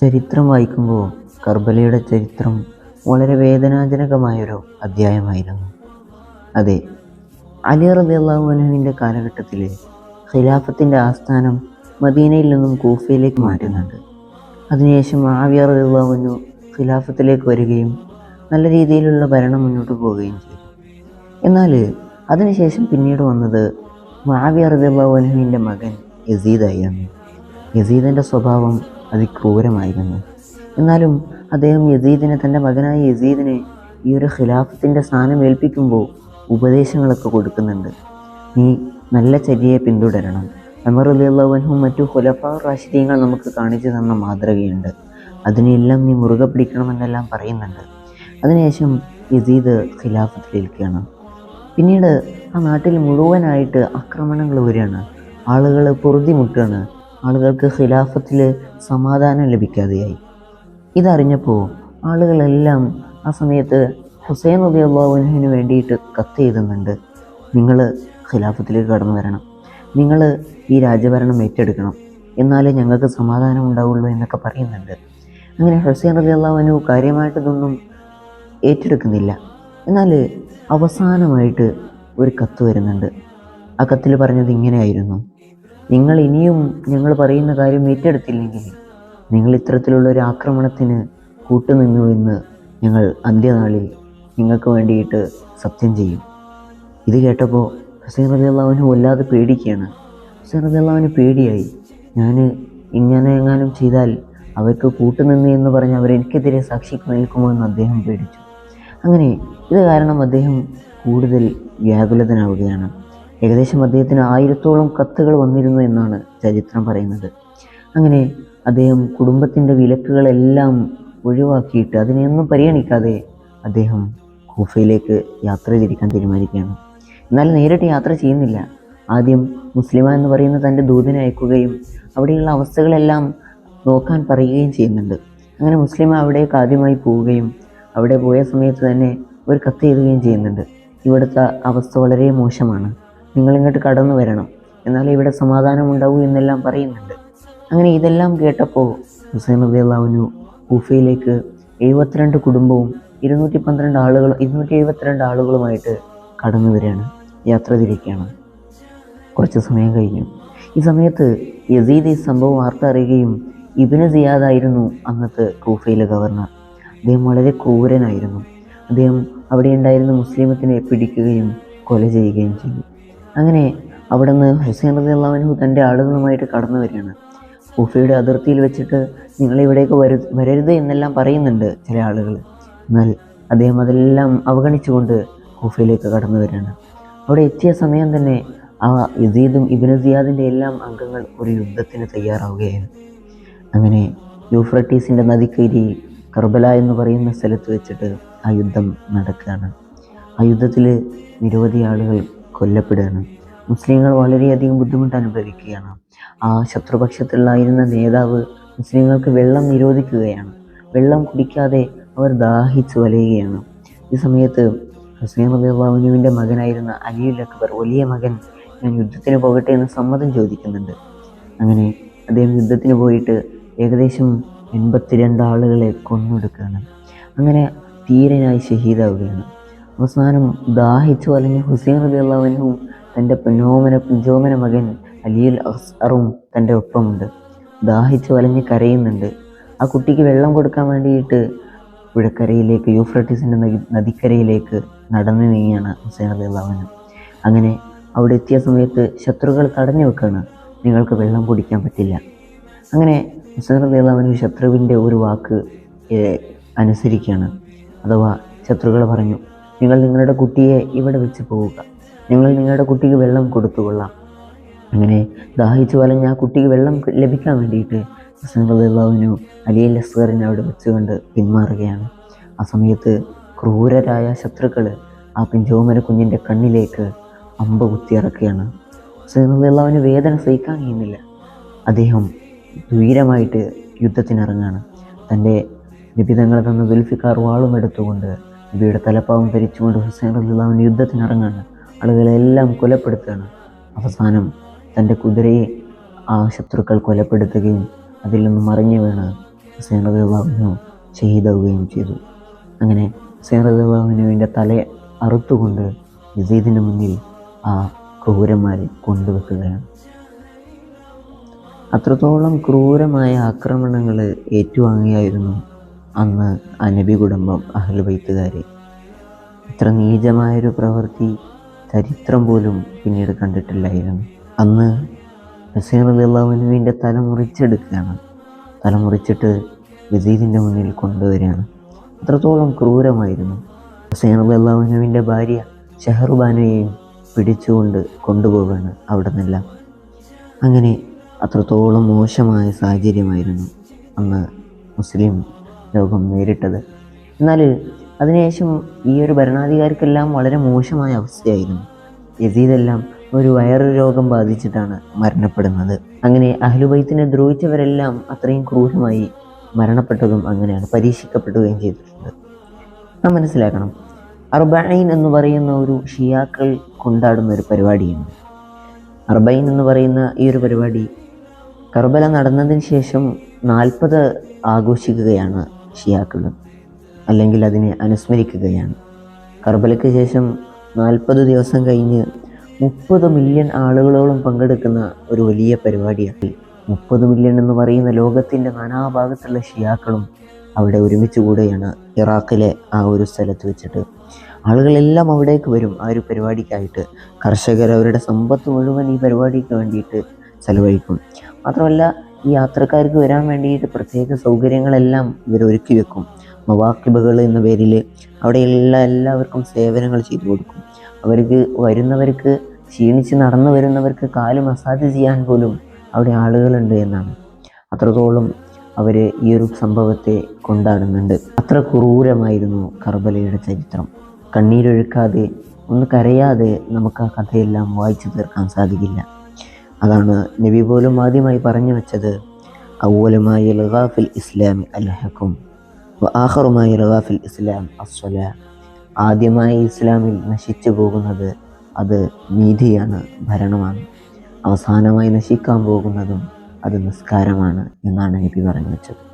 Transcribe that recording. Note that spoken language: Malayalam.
ചരിത്രം വായിക്കുമ്പോൾ കർബലയുടെ ചരിത്രം വളരെ വേദനാജനകമായൊരു അധ്യായമായിരുന്നു. അതെ അലി റബി റബിഅള്ളാഹുവിന്റെ കാലഘട്ടത്തിൽ ഖിലാഫത്തിന്റെ ആസ്ഥാനം മദീനയിൽ നിന്നും കൂഫയിലേക്ക് മാറ്റുന്നുണ്ട്. അതിനുശേഷം ആവിയ റബിഅള്ളാഹുവിനു ഖിലാഫത്തിലേക്ക് വരികയും നല്ല രീതിയിലുള്ള ഭരണം മുന്നോട്ട് പോവുകയും ചെയ്തു. എന്നാൽ അതിനുശേഷം പിന്നീട് വന്നത് മാവിയ റബിഅള്ളാഹുവിന്റെ മകൻ യസീദായിരുന്നു യസീദിന്റെ സ്വഭാവം അതിക്രൂരമായിരുന്നു. എന്നാലും അദ്ദേഹം യസീദിനെ തന്റെ മകനായ യസീദിനെ ഈ ഒരു ഖിലാഫത്തിന്റെ സ്ഥാനം ഏൽപ്പിക്കുമ്പോൾ ഉപദേശങ്ങളൊക്കെ കൊടുക്കുന്നുണ്ട്. നീ നല്ല ചര്യയെ പിന്തുടരണം. അമർ അലിയുള്ളവനും മറ്റു ഖുലഫാ റാഷിദീങ്ങൾ നമുക്ക് കാണിച്ചു തന്ന മാതൃകയുണ്ട്. അതിനെല്ലാം നീ മുറുകെ പിടിക്കണമെന്നെല്ലാം പറയുന്നുണ്ട്. അതിനുശേഷം യസീദ് ഖിലാഫത്തിലേൽക്കുകയാണ് പിന്നീട് ആ നാട്ടിൽ മുഴുവനായിട്ട് ആക്രമണങ്ങൾ വരികയാണ്. ആളുകൾ പൊറുതിമുട്ടുകയാണ്. ആളുകൾക്ക് ഖിലാഫത്തിൽ സമാധാനം ലഭിക്കാതെയായി. ഇതറിഞ്ഞപ്പോൾ ആളുകളെല്ലാം ആ സമയത്ത് ഹുസൈൻ നബി അള്ളാഹുവിന് വേണ്ടിയിട്ട് കത്ത് എഴുതുന്നുണ്ട്. നിങ്ങൾ ഖിലാഫത്തിലേക്ക് കടന്നു വരണം. നിങ്ങൾ ഈ രാജ്യഭരണം ഏറ്റെടുക്കണം. എന്നാലേ ഞങ്ങൾക്ക് സമാധാനം ഉണ്ടാവുള്ളൂ എന്നൊക്കെ പറയുന്നുണ്ട്. അങ്ങനെ ഹുസൈൻ റബി അള്ളാഹുവിനു കാര്യമായിട്ട് ഇതൊന്നും ഏറ്റെടുക്കുന്നില്ല. എന്നാൽ അവസാനമായിട്ട് ഒരു കത്ത് വരുന്നുണ്ട്. ആ കത്തിൽ പറഞ്ഞത് ഇങ്ങനെയായിരുന്നു. നിങ്ങൾ ഇനിയും ഞങ്ങൾ പറയുന്ന കാര്യം ഏറ്റെടുത്തില്ലെങ്കിൽ നിങ്ങൾ ഇത്തരത്തിലുള്ള ഒരു ആക്രമണത്തിന് കൂട്ടുനിന്നു എന്ന് ഞങ്ങൾ അന്ത്യനാളിൽ നിങ്ങൾക്ക് വേണ്ടിയിട്ട് സത്യം ചെയ്യും. ഇത് കേട്ടപ്പോൾ ഹുസൈൻ അള്ളാഹുവിന് വല്ലാതെ പേടിക്കുകയാണ്. ഹുസൈൻ അള്ളാഹുവിന് പേടിയായി. ഞാൻ ഇങ്ങനെ എങ്ങാനും ചെയ്താൽ അവർക്ക് കൂട്ടുനിന്ന് എന്ന് പറഞ്ഞ് അവരെനിക്കെതിരെ സാക്ഷിക്ക് നിൽക്കുമോ എന്ന് അദ്ദേഹം പേടിച്ചു. അങ്ങനെ ഇത് കാരണം അദ്ദേഹം കൂടുതൽ വ്യാകുലതനാവുകയാണ്. ഏകദേശം അദ്ദേഹത്തിന് ആയിരത്തോളം കത്തുകൾ വന്നിരുന്നു എന്നാണ് ചരിത്രം പറയുന്നത്. അങ്ങനെ അദ്ദേഹം കുടുംബത്തിന്റെ വിലക്കുകളെല്ലാം ഒഴിവാക്കിയിട്ട് അതിനെയൊന്നും പരിഗണിക്കാതെ അദ്ദേഹം കൂഫയിലേക്ക് യാത്ര തിരിക്കാൻ തീരുമാനിക്കുകയാണ്. എന്നാൽ നേരിട്ട് യാത്ര ചെയ്യുന്നില്ല. ആദ്യം മുസ്ലിമ എന്ന് പറയുന്ന തന്റെ ദൂതനെ അയക്കുകയും അവിടെയുള്ള അവസ്ഥകളെല്ലാം നോക്കാൻ പറയുകയും ചെയ്യുന്നുണ്ട്. അങ്ങനെ മുസ്ലിം അവിടേക്ക് ആദ്യമായി പോവുകയും അവിടെ പോയ സമയത്ത് തന്നെ ഒരു കത്ത് എഴുതുകയും ചെയ്യുന്നുണ്ട്. ഇവിടുത്തെ അവസ്ഥ വളരെ മോശമാണ്. നിങ്ങളിങ്ങോട്ട് കടന്നു വരണം. എന്നാലേ ഇവിടെ സമാധാനം ഉണ്ടാവൂ എന്നെല്ലാം പറയുന്നുണ്ട്. അങ്ങനെ ഇതെല്ലാം കേട്ടപ്പോൾ ഹുസൈൻ റബി അള്ളാഹുനു കൂഫയിലേക്ക് എഴുപത്തിരണ്ട് കുടുംബവും ഇരുന്നൂറ്റി പന്ത്രണ്ട് ആളുകൾ ഇരുന്നൂറ്റി എഴുപത്തിരണ്ട് ആളുകളുമായിട്ട് കടന്നു വരികയാണ് യാത്ര തിരിക്കുകയാണ്. കുറച്ച് സമയം കഴിഞ്ഞു. ഈ സമയത്ത് യസീദ് ഈ സംഭവം വാർത്ത അറിയുകയും ഇബിന് സിയാദായിരുന്നു അന്നത്തെ കൂഫയിലെ ഗവർണർ. അദ്ദേഹം വളരെ ക്രൂരനായിരുന്നു. അദ്ദേഹം അവിടെ ഉണ്ടായിരുന്ന മുസ്ലിമത്തിനെ പിടിക്കുകയും കൊല ചെയ്യുകയും ചെയ്തു. അങ്ങനെ അവിടുന്ന് ഹുസൈൻ അള്ളാഹുനു തന്റെ ആളുകളുമായിട്ട് കടന്നു വരികയാണ്. കുഫയുടെ അതിർത്തിയിൽ വെച്ചിട്ട് നിങ്ങളിവിടേക്ക് വരു വരരുത് എന്നെല്ലാം പറയുന്നുണ്ട് ചില ആളുകൾ. എന്നാൽ അദ്ദേഹം അതെല്ലാം അവഗണിച്ചുകൊണ്ട് കുഫയിലേക്ക് കടന്നു വരികയാണ്. അവിടെ എത്തിയ സമയം തന്നെ ആ യസീദും ഇബിന് സിയാദിന്റെ എല്ലാം അംഗങ്ങൾ ഒരു യുദ്ധത്തിന് തയ്യാറാവുകയായിരുന്നു അങ്ങനെ യൂഫ്രട്ടീസിന്റെ നദിക്കരി കർബല എന്ന് പറയുന്ന സ്ഥലത്ത് വെച്ചിട്ട് ആ യുദ്ധം നടക്കുകയാണ്. ആ യുദ്ധത്തിൽ നിരവധി ആളുകൾ കൊല്ലപ്പെടുകയാണ്. മുസ്ലിങ്ങൾ വളരെയധികം ബുദ്ധിമുട്ട് അനുഭവിക്കുകയാണ്. ആ ശത്രുപക്ഷത്തിലായിരുന്ന നേതാവ് മുസ്ലിങ്ങൾക്ക് വെള്ളം നിരോധിക്കുകയാണ്. വെള്ളം കുടിക്കാതെ അവർ ദാഹിച്ച് വലയുകയാണ്. ഈ സമയത്ത് മുസ്ലിം റബിയുവിന്റെ മകനായിരുന്ന അലിയുൽ അക്ബർ വലിയ മകൻ ഞാൻ യുദ്ധത്തിന് പോകട്ടെ എന്ന് സമ്മതം ചോദിക്കുന്നുണ്ട്. അങ്ങനെ അദ്ദേഹം യുദ്ധത്തിന് പോയിട്ട് ഏകദേശം എൺപത്തിരണ്ട് ആളുകളെ കൊന്നൊടുക്കുകയാണ്. അങ്ങനെ തീരനായി ഷഹീദാവുകയാണ്. അവസാനം ദാഹിച്ചു അല്ലെങ്കിൽ ഹുസൈൻ റബി അള്ളാഹുവിനും തന്റെ പുനോമന പുഞ്ചോമന മകൻ അലിയുൽ അസ്അറും തന്റെ ഒപ്പമുണ്ട്. ദാഹിച്ചു വലഞ്ഞ് കരയുന്നുണ്ട്. ആ കുട്ടിക്ക് വെള്ളം കൊടുക്കാൻ വേണ്ടിയിട്ട് പുഴക്കരയിലേക്ക് യൂഫ്രട്ടീസിന്റെ നദി നദിക്കരയിലേക്ക് നടന്നു നീങ്ങിയാണ് ഹുസൈൻ അലി അള്ളാഹുവിന് അങ്ങനെ അവിടെ എത്തിയ സമയത്ത് ശത്രുക്കൾ തടഞ്ഞു വെക്കുകയാണ്. നിങ്ങൾക്ക് വെള്ളം കുടിക്കാൻ പറ്റില്ല. അങ്ങനെ ഹുസൈൻ അലി അള്ളാഹുവിന് ശത്രുവിന്റെ ഒരു വാക്ക് അനുസരിക്കുകയാണ്. അഥവാ ശത്രുക്കൾ പറഞ്ഞു നിങ്ങൾ നിങ്ങളുടെ കുട്ടിയെ ഇവിടെ വെച്ച് പോവുക. നിങ്ങൾ നിങ്ങളുടെ കുട്ടിക്ക് വെള്ളം കൊടുത്തുകൊള്ളാം അങ്ങനെ ദാഹിച്ചു വലഞ്ഞ ആ കുട്ടിക്ക് വെള്ളം ലഭിക്കാൻ വേണ്ടിയിട്ട് ഹുസൈൻ റളിയല്ലാഹുവിനു അലി അൽ അസ്ഗറിനെ അവിടെ വെച്ചുകൊണ്ട് പിന്മാറുകയാണ്. ആ സമയത്ത് ക്രൂരരായ ശത്രുക്കൾ ആ പിഞ്ചോമര കുഞ്ഞിന്റെ കണ്ണിലേക്ക് അമ്പ് കുത്തിയിറക്കുകയാണ് റളിയല്ലാഹുവിന് വേദന സഹിക്കാൻ കഴിയുന്നില്ല. അദ്ദേഹം ധീരമായിട്ട് യുദ്ധത്തിനിറങ്ങാണ്. തന്റെ നിബിതങ്ങൾ തന്ന ദുൽഫിക്കാർ വാളും എടുത്തുകൊണ്ട് നബിയുടെ തലപ്പാവം ധരിച്ചുകൊണ്ട് ഹുസൈൻ റളിയല്ലാഹുവിന് യുദ്ധത്തിനിറങ്ങാണ് ആളുകളെല്ലാം കൊലപ്പെടുത്തുകയാണ്. അവസാനം തന്റെ കുതിരയെ ആ ശത്രുക്കൾ കൊലപ്പെടുത്തുകയും അതിൽ നിന്ന് മറിഞ്ഞു വീണ് ഹുസൈൻ റബിള്ളാഹുവിനു ഷഹീദാവുകയും ചെയ്തു. അങ്ങനെ ഹുസൈൻ റബിള്ളാഹുവിനുവിന്റെ തല അറുത്തുകൊണ്ട് യസീദിന്റെ മുന്നിൽ ആ ക്രൂരന്മാരെ കൊണ്ടുവെക്കുകയാണ്. അത്രത്തോളം ക്രൂരമായ ആക്രമണങ്ങൾ ഏറ്റുവാങ്ങിയായിരുന്നു അന്ന് അനബി നബി കുടുംബം അഹ്ലുബൈത്തുകാർ ഇത്ര നീചമായൊരു പ്രവൃത്തി ചരിത്രം പോലും പിന്നീട് കണ്ടിട്ടില്ലായിരുന്നു. അന്ന് നസീർ അലി അള്ളാഹുനുവിന്റെ തല മുറിച്ചെടുക്കുകയാണ്. തല മുറിച്ചിട്ട് യസീദിന്റെ മുന്നിൽ കൊണ്ടുവരികയാണ്. അത്രത്തോളം ക്രൂരമായിരുന്നു. നസീർ അലി അള്ളാഹുനുവിന്റെ ഭാര്യ ഷെഹറുബാനുവേയും പിടിച്ചുകൊണ്ട് കൊണ്ടുപോവുകയാണ് അവിടെ നിന്നെല്ലാം അങ്ങനെ അത്രത്തോളം മോശമായ സാഹചര്യമായിരുന്നു അന്ന് മുസ്ലിം ലോകം നേരിട്ടത്. എന്നാൽ അതിനുശേഷം ഈ ഒരു ഭരണാധികാരിക്കെല്ലാം വളരെ മോശമായ അവസ്ഥയായിരുന്നു. യസീദെല്ലാം ഒരു വയറു രോഗം ബാധിച്ചിട്ടാണ് മരണപ്പെടുന്നത്. അങ്ങനെ അഹ്ലുബൈത്തിനെ ദ്രോഹിച്ചവരെല്ലാം അത്രയും ക്രൂരമായി മരണപ്പെട്ടതും അങ്ങനെയാണ് പരീക്ഷിക്കപ്പെടുകയും ചെയ്തിട്ടുണ്ട്. നാം മനസ്സിലാക്കണം. അർബൈൻ എന്ന് പറയുന്ന ഒരു ഷിയാക്കൾ കൊണ്ടാടുന്ന ഒരു പരിപാടിയുണ്ട്. അർബൈൻ എന്ന് പറയുന്ന ഈ ഒരു പരിപാടി കർബല നടന്നതിന് ശേഷം നാൽപ്പത് ആഘോഷിക്കുകയാണ് ഷിയാക്കൾ അല്ലെങ്കിൽ അതിനെ അനുസ്മരിക്കുകയാണ്. കർബലയ്ക്ക് ശേഷം നാൽപ്പത് ദിവസം കഴിഞ്ഞ് മുപ്പത് മില്യൺ ആളുകളോളം പങ്കെടുക്കുന്ന ഒരു വലിയ പരിപാടിയാണ് മുപ്പത് മില്യൺ എന്ന് പറയുന്ന ലോകത്തിന്റെ നാനാഭാഗത്തുള്ള ഷിയാക്കളും അവിടെ ഒരുമിച്ച് കൂടുകയാണ് ഇറാഖിലെ ആ ഒരു സ്ഥലത്ത് വെച്ചിട്ട്. ആളുകളെല്ലാം അവിടേക്ക് വരും ആ ഒരു പരിപാടിക്കായിട്ട്. കർഷകർ അവരുടെ സമ്പത്ത് മുഴുവൻ ഈ പരിപാടിക്ക് വേണ്ടിയിട്ട് ചെലവഴിക്കും. മാത്രമല്ല ഈ യാത്രക്കാർക്ക് വരാൻ വേണ്ടിയിട്ട് പ്രത്യേക സൗകര്യങ്ങളെല്ലാം ഇവർ ഒരുക്കി വെക്കും. മവാക്കിബുകൾ എന്ന പേരിൽ അവിടെയുള്ള എല്ലാവർക്കും സേവനങ്ങൾ ചെയ്തു കൊടുക്കും. അവർക്ക് വരുന്നവർക്ക് ക്ഷീണിച്ച് നടന്നു വരുന്നവർക്ക് കാൽ മസാജ് ചെയ്യാൻ പോലും അവിടെ ആളുകളുണ്ട് എന്നാണ്. അത്രത്തോളം അവർ ഈ ഒരു സംഭവത്തെ കൊണ്ടാടുന്നുണ്ട്. അത്ര ക്രൂരമായിരുന്നു കർബലയുടെ ചരിത്രം. കണ്ണീരൊഴുക്കാതെ ഒന്ന് കരയാതെ നമുക്ക് ആ കഥയെല്ലാം വായിച്ചു തീർക്കാൻ സാധിക്കില്ല. അതാണ് നബി പോലും ആദ്യമായി പറഞ്ഞു വെച്ചത്. ഔവലുമായി ലഗാഫിൽ ഇസ്ലാമി അൽഹക്കും ആഹറുമായി ലഗാഫിൽ ഇസ്ലാം അസ്വല ആദ്യമായി ഇസ്ലാമിൽ നശിച്ചു പോകുന്നത് അത് നീതിയാണ് ഭരണമാണ്. അവസാനമായി നശിക്കാൻ പോകുന്നതും അത് നിസ്കാരമാണ് എന്നാണ് നബി പറഞ്ഞു വെച്ചത്.